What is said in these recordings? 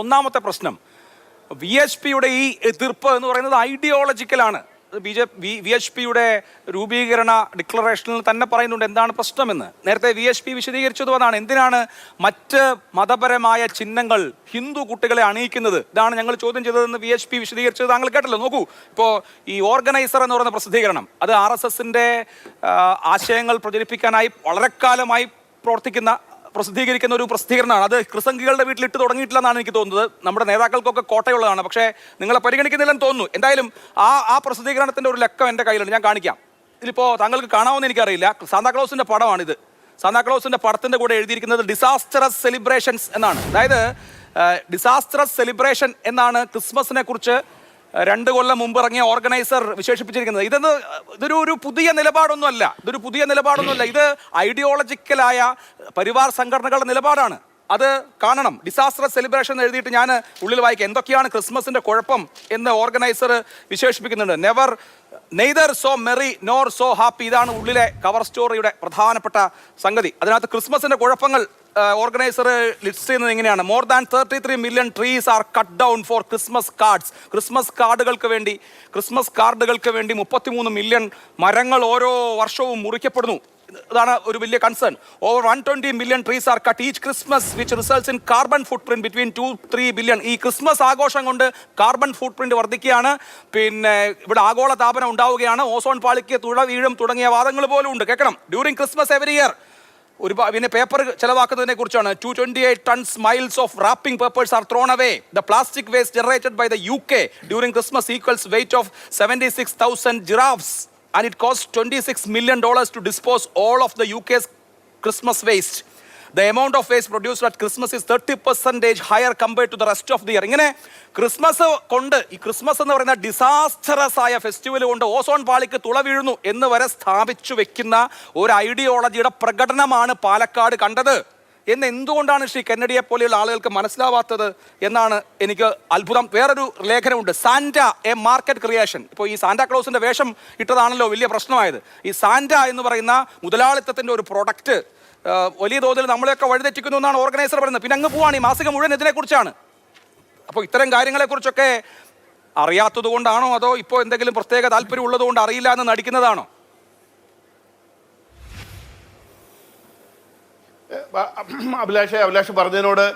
ഒന്നാമത്തെ പ്രശ്നം. V H പിയുടെ ഈ എതിർപ്പ് എന്ന് പറയുന്നത് ഐഡിയോളജിക്കലാണ് B J V V H പിയുടെ രൂപീകരണ ഡിക്ലറേഷനിൽ തന്നെ പറയുന്നുണ്ട് എന്താണ് പ്രശ്നമെന്ന്. നേരത്തെ വി എച്ച് പി വിശദീകരിച്ചതും അതാണ്. എന്തിനാണ് മറ്റ് മതപരമായ ചിഹ്നങ്ങൾ ഹിന്ദു കുട്ടികളെ അണിയിക്കുന്നത്? ഇതാണ് ഞങ്ങൾ ചോദ്യം ചെയ്തതെന്ന് വി എച്ച് പി വിശദീകരിച്ചത് താങ്കൾ കേട്ടല്ലോ. നോക്കൂ ഇപ്പോൾ ഈ ഓർഗനൈസർ എന്ന് പറയുന്ന പ്രസിദ്ധീകരണം അത് ആർ എസ് എസിന്റെ ആശയങ്ങൾ പ്രചരിപ്പിക്കാനായി വളരെക്കാലമായി പ്രവർത്തിക്കുന്ന പ്രസിദ്ധീകരിക്കുന്ന ഒരു പ്രസിദ്ധീകരണമാണ്. അത് ക്രിസംഗികളുടെ വീട്ടിലിട്ട് തുടങ്ങിയിട്ടില്ലെന്നാണ് എനിക്ക് തോന്നുന്നത്. നമ്മുടെ നേതാക്കൾക്കൊക്കെ കോട്ടയുള്ളതാണ്. പക്ഷേ നിങ്ങളെ പരിഗണിക്കുന്നില്ലെന്ന് തോന്നുന്നു. എന്തായാലും ആ ആ പ്രസിദ്ധീകരണത്തിന്റെ ഒരു ലക്കം എന്റെ കയ്യിലുണ്ട്. ഞാൻ കാണിക്കാം. ഇതിലിപ്പോൾ താങ്കൾക്ക് കാണാമെന്ന് എനിക്കറിയില്ല. സാന്താക്ലോസിന്റെ പടമാണിത്. സാന്താക്ലോസിന്റെ പടത്തിന്റെ കൂടെ എഴുതിയിരിക്കുന്നത് ഡിസാസ്റ്ററസ് സെലിബ്രേഷൻസ് എന്നാണ്. അതായത് ഡിസാസ്റ്ററസ് സെലിബ്രേഷൻ എന്നാണ് ക്രിസ്മസിനെ കുറിച്ച് രണ്ട് കൊല്ലം മുമ്പ് ഇറങ്ങിയ ഓർഗനൈസർ വിശേഷിപ്പിച്ചിരിക്കുന്നത്. ഇതെന്ന് ഇതൊരു ഒരു പുതിയ നിലപാടൊന്നുമല്ല. ഇതൊരു പുതിയ നിലപാടൊന്നുമല്ല. ഇത് ഐഡിയോളജിക്കലായ പരിവാർ സംഘടനകളുടെ നിലപാടാണ്. അത് കാണണം. ഡിസാസ്റ്റർ സെലിബ്രേഷൻ എഴുതിയിട്ട് ഞാൻ ഉള്ളിൽ വായിക്കാം. എന്തൊക്കെയാണ് ക്രിസ്മസിന്റെ കുഴപ്പം എന്ന് organiser വിശേഷിപ്പിക്കുന്നുണ്ട്. Never neither so merry nor so happy ഇതാണ് ഉള്ളിലെ കവർ സ്റ്റോറിയുടെ പ്രധാനപ്പെട്ട സംഗതി. അതിനകത്ത് ക്രിസ്മസിന്റെ കുഴപ്പങ്ങൾ ഓർഗനൈസർ ലിസ്റ്റ് ചെയ്യുന്നത് എങ്ങനെയാണ് more than thirty three million trees are cut down for Christmas cards Christmas കാർഡുകൾക്ക് വേണ്ടി ക്രിസ്മസ് കാർഡുകൾക്ക് വേണ്ടി മുപ്പത്തിമൂന്ന് മില്യൺ മരങ്ങൾ ഓരോ വർഷവും മുറിക്കപ്പെടുന്നു. ഇതാണ് ഒരു വലിയ concern over one twenty million trees are cut each Christmas which results in carbon footprint between two three billion ഈ ക്രിസ്മസ് ആഘോഷം കൊണ്ട് കാർബൺ ഫുട് പ്രിന്റ് വർദ്ധിക്കുകയാണ്. പിന്നെ ഇവിടെ ആഗോള താപനം ഉണ്ടാവുകയാണ്. ഓസോൺ പാളിക്ക് തുഴ വീഴും തുടങ്ങിയ വാദങ്ങൾ പോലും ഉണ്ട്. കേൾക്കണം. ഡ്യൂറിംഗ് ക്രിസ്മസ് എവറി ഇയർ ഒരു പിന്നെ പേപ്പർ ചെലവാക്കുന്നതിനെ കുറിച്ചാണ്. Two twenty eight tons miles of wrapping papers are thrown away the plastic waste generated by the U K during Christmas equals weight of seventy six thousand giraffes cost twenty six million dollars to dispose all of the U K's Christmas waste the amount of waste produced at Christmas is thirty percentage higher compared to the rest of the year ഇങ്ങനെ Christmas കൊണ്ട് ഈ Christmas എന്ന് പറയുന്ന disastrous ആയ festival കൊണ്ട് ozone പാളിക്ക് തുള വീഴുന്നു എന്ന് വരെ സ്ഥാപിച്ചു വെക്കുന്ന ഒരു ഐഡിയോളജിയുടെ പ്രകടനമാണ് പാലക്കാട് കണ്ടത്. എന്ന് എന്തുകൊണ്ടാണ് ശ്രീ കെന്നഡിയെ പോലെയുള്ള ആളുകൾക്ക് മനസ്സിലാവാത്തത് എന്നാണ് എനിക്ക് അത്ഭുതം. വേറൊരു ലേഖനമുണ്ട്. Santa a market creation. ഇപ്പോൾ ഈ സാന്റാ ക്ലോസിന്റെ വേഷം ഇട്ടതാണല്ലോ വലിയ പ്രശ്നമായത്. ഈ സാന്റ എന്ന് പറയുന്ന മുതലാളിത്തത്തിന്റെ ഒരു പ്രൊഡക്റ്റ് വലിയ തോതിൽ നമ്മളെയൊക്കെ വഴിതെറ്റിക്കുന്നു എന്നാണ് ഓർഗനൈസർ പറയുന്നത്. പിന്നെ അങ്ങ് പോവാണ്. ഈ മാസിക മുഴുവൻ ഇതിനെക്കുറിച്ചാണ്. അപ്പോൾ ഇത്തരം കാര്യങ്ങളെക്കുറിച്ചൊക്കെ അറിയാത്തത് കൊണ്ടാണോ അതോ ഇപ്പോൾ എന്തെങ്കിലും പ്രത്യേക താല്പര്യം ഉള്ളതുകൊണ്ട് അറിയില്ല എന്ന് നടിക്കുന്നതാണോ? അഭിലാഷ് അഭിലാഷ് പറഞ്ഞതിനോട്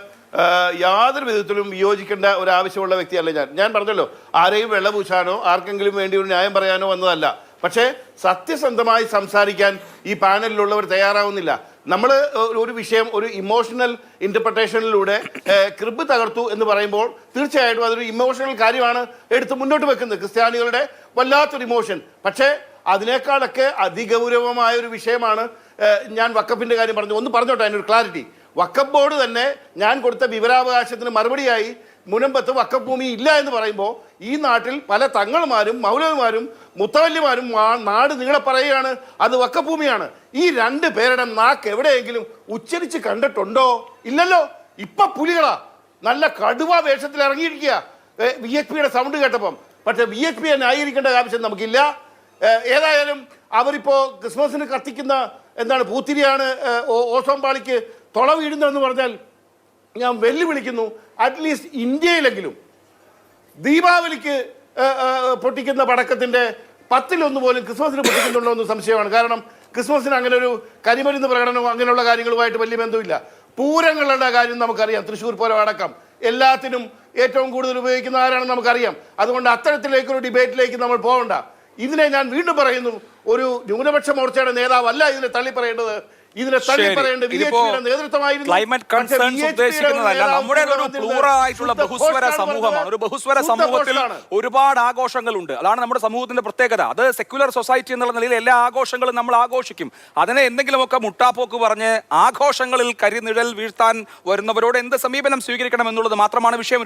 യാതൊരു വിധത്തിലും വിയോജിക്കേണ്ട ഒരു ആവശ്യമുള്ള വ്യക്തിയല്ല ഞാൻ. ഞാൻ പറഞ്ഞല്ലോ ആരെയും വെള്ളപൂശാനോ ആർക്കെങ്കിലും വേണ്ടി ഒരു ന്യായം പറയാനോ വന്നതല്ല. പക്ഷേ സത്യസന്ധമായി സംസാരിക്കാൻ ഈ പാനലിലുള്ളവർ തയ്യാറാവുന്നില്ല. നമ്മൾ ഒരു വിഷയം ഒരു ഇമോഷണൽ ഇന്റർപ്രിട്ടേഷനിലൂടെ കൃബ് തകർത്തു എന്ന് പറയുമ്പോൾ തീർച്ചയായിട്ടും അതൊരു ഇമോഷണൽ കാര്യമാണ് എടുത്ത് മുന്നോട്ട് വെക്കുന്നത്. ക്രിസ്ത്യാനികളുടെ വല്ലാത്തൊരു ഇമോഷൻ പക്ഷേ അതിനേക്കാളൊക്കെ അതിഗൗരവമായ ഒരു വിഷയമാണ് ഞാൻ വക്കപ്പിന്റെ കാര്യം പറഞ്ഞു. ഒന്ന് പറഞ്ഞോട്ടെ അതിനൊരു ക്ലാരിറ്റി വക്കപ്പ് ബോർഡ് തന്നെ ഞാൻ കൊടുത്ത വിവരാവകാശത്തിന് മറുപടിയായി മുനമ്പത്ത് വക്കപ്പ് ഭൂമി ഇല്ല എന്ന് പറയുമ്പോൾ ഈ നാട്ടിൽ പല തങ്ങൾമാരും മൗലവിമാരും മുത്തവല്ലിമാരും നാട് നിങ്ങളെ പറയുകയാണ് അത് വക്കപ്പ് ഭൂമിയാണ്. ഈ രണ്ട് പേരുടെ നാക്ക് എവിടെയെങ്കിലും ഉച്ചരിച്ച് കണ്ടിട്ടുണ്ടോ? ഇല്ലല്ലോ. ഇപ്പൊ പുലികളാ. നല്ല കടുവ വേഷത്തിൽ ഇറങ്ങിയിരിക്കുക. വി എച്ച് പിയുടെ സൗണ്ട് കേട്ടപ്പം. പക്ഷെ വി എച്ച് പിയെ ന്യായീകരിക്കേണ്ട ആവശ്യം നമുക്കില്ല. ഏതായാലും അവരിപ്പോ ക്രിസ്മസിന് കത്തിക്കുന്ന എന്താണ് പൂത്തിരിയാണ് ഓസോം പാളിക്ക് തുള വീഴുന്നതെന്ന് പറഞ്ഞാൽ ഞാൻ വെല്ലുവിളിക്കുന്നു. അറ്റ്ലീസ്റ്റ് ഇന്ത്യയിലെങ്കിലും ദീപാവലിക്ക് പൊട്ടിക്കുന്ന പടക്കത്തിന്റെ പത്തിലൊന്ന് പോലും ക്രിസ്മസിന് പൊട്ടിക്കുന്നുണ്ടോ എന്ന് സംശയമാണ്. കാരണം ക്രിസ്മസിന് അങ്ങനെ ഒരു കരിമരുന്ന് പ്രകടനവും അങ്ങനെയുള്ള കാര്യങ്ങളുമായിട്ട് വലിയ ബന്ധമില്ല. പൂരങ്ങളുടെ കാര്യം നമുക്കറിയാം. തൃശ്ശൂർ പൂരം അടക്കം. എല്ലാത്തിനും ഏറ്റവും കൂടുതൽ ഉപയോഗിക്കുന്ന ആരാണെന്ന് നമുക്കറിയാം. അതുകൊണ്ട് അത്തരത്തിലേക്കൊരു ഡിബേറ്റിലേക്ക് നമ്മൾ പോകണ്ട. ഇതിനെ ഞാൻ വീണ്ടും പറയുന്നു. ഒരു ന്യൂനപക്ഷ മോർച്ചയുടെ നേതാവല്ല ഇതിനെ തള്ളി പറയേണ്ടത് ഇതിനെ തള്ളി ക്ലൈമറ്റ് കൺസേൺസ് ഉദ്ദേശിക്കുന്നതല്ല. നമ്മുടെ ഒരു ബഹുസ്വര സമൂഹമാണ്. ഒരു ബഹുസ്വര സമൂഹത്തിൽ ഒരുപാട് ആഘോഷങ്ങളുണ്ട്. അതാണ് നമ്മുടെ സമൂഹത്തിന്റെ പ്രത്യേകത. അത് സെക്യുലർ സൊസൈറ്റി എന്നുള്ള നിലയിൽ എല്ലാ ആഘോഷങ്ങളും നമ്മൾ ആഘോഷിക്കും. അതിനെ എന്തെങ്കിലുമൊക്കെ മുട്ടാപ്പോക്ക് പറഞ്ഞ് ആഘോഷങ്ങളിൽ കരിനിഴൽ വീഴ്ത്താൻ വരുന്നവരോട് എന്ത് സമീപനം സ്വീകരിക്കണം എന്നുള്ളത് മാത്രമാണ് വിഷയം.